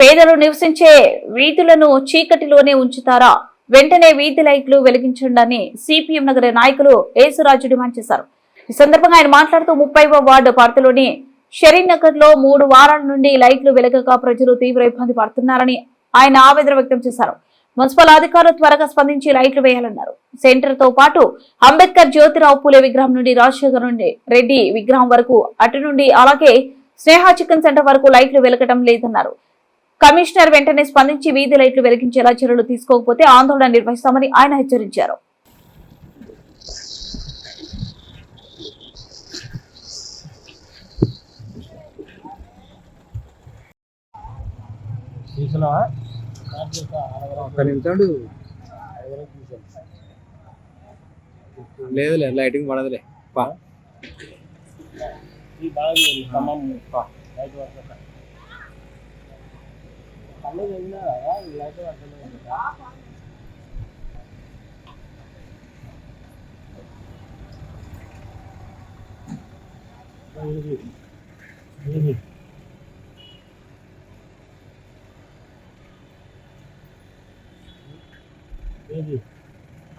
పేదలు నివసించే వీధులను చీకటిలోనే ఉంచుతారా? వెంటనే వీధి లైట్లు వెలిగించండి సిపిఎం నగర నాయకులు యేసురాజు డిమాండ్ చేశారు. ఈ సందర్భంగా ఆయన మాట్లాడుతూ ముప్పైవ వార్డు పార్టీలోని షరీన్ నగర్లో మూడు వారాల నుండి లైట్లు వెలగక ప్రజలు తీవ్ర ఇబ్బంది పడుతున్నారని ఆయన ఆవేదన వ్యక్తం చేశారు. మున్సిపల్ అధికారులు త్వరగా స్పందించి లైట్లు వేయాలన్నారు. సెంటర్తో పాటు అంబేద్కర్ జ్యోతిరావు పూలే విగ్రహం నుండి రాజశేఖర్ నుండి రెడ్డి విగ్రహం వరకు అటు నుండి అలాగే స్నేహ చికెన్ సెంటర్ వరకు లైట్లు వెలగటం లేదన్నారు. కమిషనర్ వెంటనే స్పందించి వీధి లైట్లు వెలిగించేలా చర్యలు తీసుకోకపోతే ఆందోళన నిర్వహిస్తామని ఆయన హెచ్చరించారు. లేదులే లైటింగ్ పడదులే. పా ఈ బాగా ఖమ్మం లైట్ వర్క్ కళ్ళు లైట్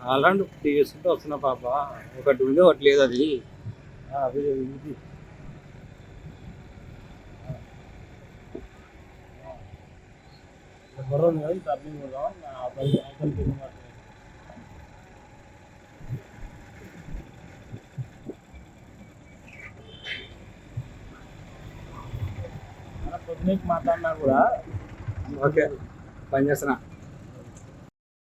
అలాంటి తీసుకుంటూ వస్తున్నా పాప. ఒకటి ఉంది ఒకటి లేదు అది. అది బర్ర ఉంది కదా టర్నింగ్ కూడా అవతల అవతలకి పొద్దునకి మాట్లాడినా కూడా ఓకే పని చేస్తున్నా